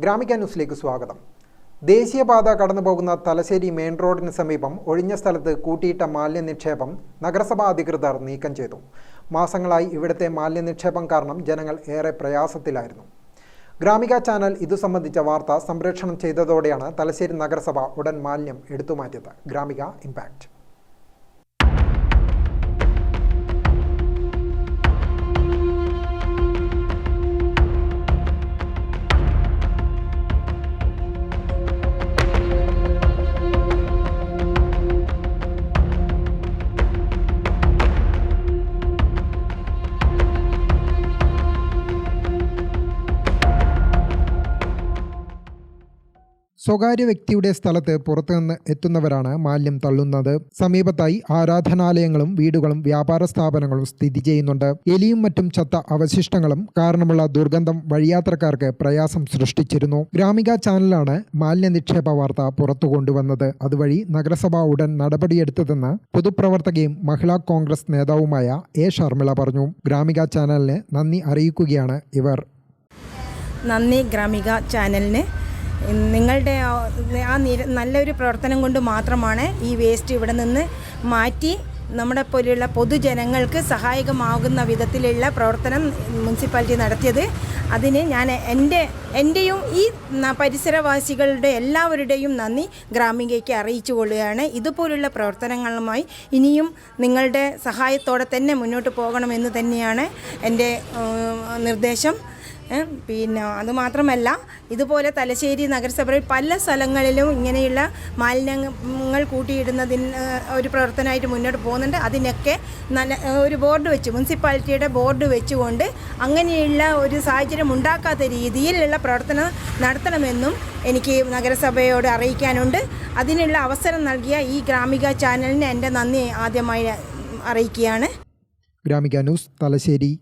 ഗ്രാമിക ന്യൂസിലേക്ക് സ്വാഗതം. ദേശീയപാത കടന്നുപോകുന്ന തലശ്ശേരി മെയിൻ റോഡിന് സമീപം ഒഴിഞ്ഞ സ്ഥലത്ത് കൂട്ടിയിട്ട മാലിന്യ നിക്ഷേപം നഗരസഭാ അധികൃതർ നീക്കം ചെയ്തു. മാസങ്ങളായി ഇവിടുത്തെ മാലിന്യ നിക്ഷേപം കാരണം ജനങ്ങൾ ഏറെ പ്രയാസത്തിലായിരുന്നു. ഗ്രാമിക ചാനൽ ഇതു സംബന്ധിച്ച വാർത്ത സംപ്രേഷണം ചെയ്തതോടെയാണ് തലശ്ശേരി നഗരസഭ ഉടൻ മാലിന്യം എടുത്തുമാറ്റിയത്. ഗ്രാമിക ഇമ്പാക്റ്റ് സ്വകാര്യ വ്യക്തിയുടെ സ്ഥലത്ത് പുറത്തുനിന്ന് എത്തുന്നവരാണ് മാലിന്യം തള്ളുന്നത്. സമീപത്തായി ആരാധനാലയങ്ങളും വീടുകളും വ്യാപാര സ്ഥാപനങ്ങളും സ്ഥിതി ചെയ്യുന്നുണ്ട്. എലിയും മറ്റും ചത്ത അവശിഷ്ടങ്ങളും കാരണമുള്ള ദുർഗന്ധം വഴിയാത്രക്കാർക്ക് പ്രയാസം സൃഷ്ടിച്ചിരുന്നു. ഗ്രാമിക ചാനലാണ് മാലിന്യ നിക്ഷേപ വാർത്ത പുറത്തു കൊണ്ടുവന്നത്. അതുവഴി നഗരസഭ ഉടൻ നടപടിയെടുത്തതെന്ന് പൊതുപ്രവർത്തകയും മഹിളാ കോൺഗ്രസ് നേതാവുമായ എ. ഷർമിള പറഞ്ഞു. ഗ്രാമിക ചാനലിന് നന്ദി അറിയിക്കുകയാണ് ഇവർ. നന്ദി ഗ്രാമിക ചാനലിന്. നിങ്ങളുടെ ആ- നല്ലൊരു പ്രവർത്തനം കൊണ്ട് മാത്രമാണ് ഈ വേസ്റ്റ് ഇവിടെ നിന്ന് മാറ്റി നമ്മുടെ പോലെയുള്ള പൊതുജനങ്ങൾക്ക് സഹായകമാകുന്ന വിധത്തിലുള്ള പ്രവർത്തനം മുനിസിപ്പാലിറ്റി നടത്തിയത്. അതിന് ഞാൻ എന്റെ എന്റെയും ഈ പരിസരവാസികളുടെ എല്ലാവരുടെയും നന്ദി ഗ്രാമികയ്ക്ക് അറിയിച്ചു കൊള്ളുകയാണ്. ഇതുപോലുള്ള പ്രവർത്തനങ്ങളുമായി ഇനിയും നിങ്ങളുടെ സഹായത്തോടെ തന്നെ മുന്നോട്ട് പോകണമെന്ന് തന്നെയാണ് എന്റെ നിർദ്ദേശം. പിന്നെ അതുമാത്രമല്ല ഇതുപോലെ തലശ്ശേരി നഗരസഭയിൽ പല സ്ഥലങ്ങളിലും ഇങ്ങനെയുള്ള മാലിന്യങ്ങൾ കൂട്ടിയിടുന്നതിന് ഒരു പ്രവർത്തനമായിട്ട് മുന്നോട്ട് പോകുന്നുണ്ട്. അതിനൊക്കെ നല്ല ഒരു ബോർഡ് വെച്ച് മുനിസിപ്പാലിറ്റിയുടെ ബോർഡ് വെച്ചുകൊണ്ട് അങ്ങനെയുള്ള ഒരു സാഹചര്യം ഉണ്ടാക്കാത്ത രീതിയിലുള്ള പ്രവർത്തനം നടത്തണമെന്നും എനിക്ക് നഗരസഭയോട് അറിയിക്കാനുണ്ട്. അതിനുള്ള അവസരം നൽകിയ ഈ ഗ്രാമിക ചാനലിന് എന്റെ നന്ദി ആദ്യമായി അറിയിക്കുകയാണ്. ഗ്രാമിക ന്യൂസ് തലശ്ശേരി.